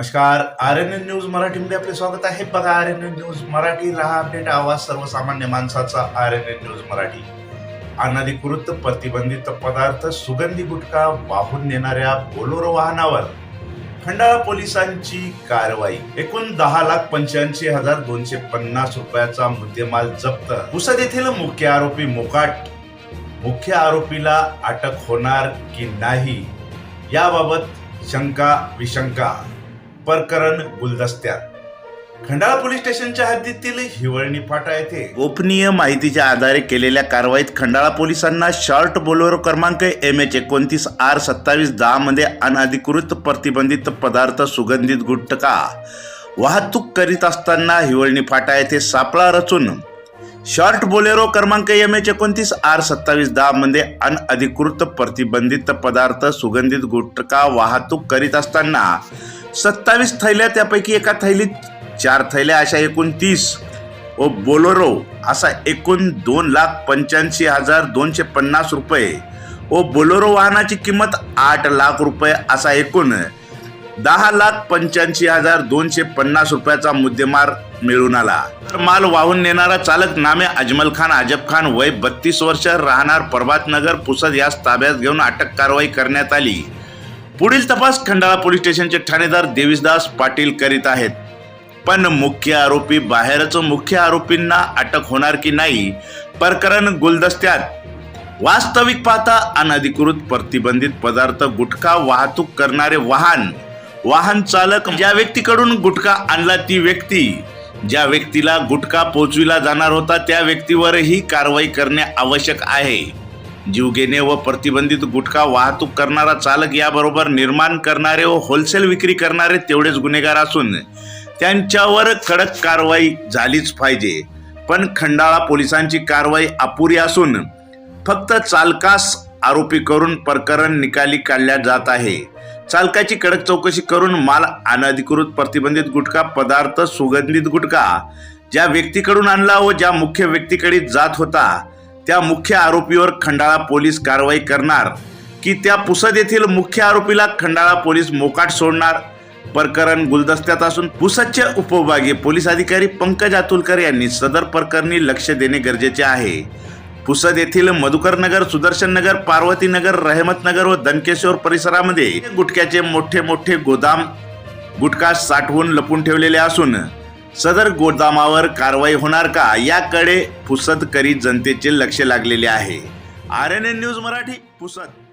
नमस्कार. R N N news मराठीमध्ये आपले स्वागत आहे. बघा R N N news Marathi रहा अपडेट आवाज सर्वसामान्य माणसाचा R N N news Marathi. अनधिकृत प्रतिबंधित पदार्थ सुगंधी गुटखा वाहून नेणाऱ्या बोलोरो वाहनावर खंडाळा पोलिसांची कारवाई. एकूण दहा लाख पंच्याऐंशी हजार दोनशे पन्नास रुपयाचा मुद्देमाल जप्त. पुसद येथील मुख्य आरोपी मोकाट मुख्य आरोपीला अटक होणार की नाही? याबाबत शंका विशंका. प्रकरण गुलदस्त्यात. खंडाळा पोलीस स्टेशनच्या हद्दीतील हिवळणी फाटा येथे. गोपनीय माहितीच्या आधारे केलेल्या कारवाईत खंडाळा पोलिसांना शॉर्ट बोलोरो क्रमांक एम एच एकोणतीस आर सत्तावीस दहा मध्ये अनधिकृत प्रतिबंधित पदार्थ सुगंधित गुटखा. वाहतूक करीत असताना हिवळणी फाटा येथे सापळा रचून. शॉर्ट बोलेरो क्रमांक एम एच एकोणतीस आर सत्तावीस दहा मध्ये अनधिकृत प्रतिबंधित पदार्थ सुगंधित गुटखा वाहतूक करीत असताना सत्तावीस थैल्या त्यापैकी एका थैलीत चार थैल्या अशा एकूण तीस व बोलोरो असा एकूण दोन लाख पंच्याऐंशी हजार दोनशे पन्नास रुपये. व बोलोरो वाहनाची किंमत आठ लाख रुपये असा एकूण दहा लाख पंच्याऐंशी हजार दोनशे पन्नास रुपयाचा मुद्देमार मिळून आला. तर माल वाहून नेणारा चालक नामे अजमल खान अजब खान वय बत्तीस वर्ष राहणार प्रभातनगर पुसद यास ताब्यात घेऊन अटक कारवाई करण्यात आली. पुढील तपास खंडाळा पोलीस स्टेशनचे ठाणेदार देवीसदास पाटील करीत आहेत. पण मुख्य आरोपी बाहेरच मुख्य आरोपींना अटक होणार की नाही प्रकरण गुलदस्त्यात. वास्तविक पाहता अनधिकृत प्रतिबंधित पदार्थ गुटखा वाहतूक करणारे वाहन वाहन चालक ज्या व्यक्तीकडून गुटखा आणला ती व्यक्ती. ज्या व्यक्तीला गुटखा पोचविला जाणार होता त्या व्यक्तीवरही कारवाई करणे आवश्यक आहे. जीवघेणे व प्रतिबंधित गुटखा वाहतूक करणारा चालक याबरोबर निर्माण करणारे व होलसेल विक्री करणारे तेवढेच गुन्हेगार असून त्यांच्यावर कडक कारवाई झालीच पाहिजे. पण खंडाळा पोलिसांची कारवाई अपुरी असून फक्त चालकास आरोपी करून प्रकरण निकाली काढल्या जात आहे. चालकाची कडक चौकशी करून माल अनधिकृत प्रतिबंधित गुटखा पदार्थ सुगंधित गुटखा ज्या व्यक्तीकडून आणला व ज्या मुख्य व्यक्तीकडे जात होता त्या मुख्य आरोपीवर खंडाळा पोलीस कारवाई करणार की त्या पुसद येथील मुख्य आरोपीला खंडाळा पोलीस मोकाट सोडणार? प्रकरण गुलदस्त्यात असून पुसदचे उपविभागीय पोलीस अधिकारी पंकज अतुलकर यांनी सदर प्रकरणी लक्ष देणे गरजेचे आहे. पुसद येथील मधुकर नगर सुदर्शन नगर पार्वती नगर रहमत नगर व दनकेश्वर परिसरामध्ये गुटख्याचे मोठे मोठे गोदाम गुटखा साठवून लपून ठेवलेले असून सदर गोदामावर कारवाई होणार का याकडे पुसदकरी जनतेचे लक्ष लागलेले आहे. R N N news Marathi फुसत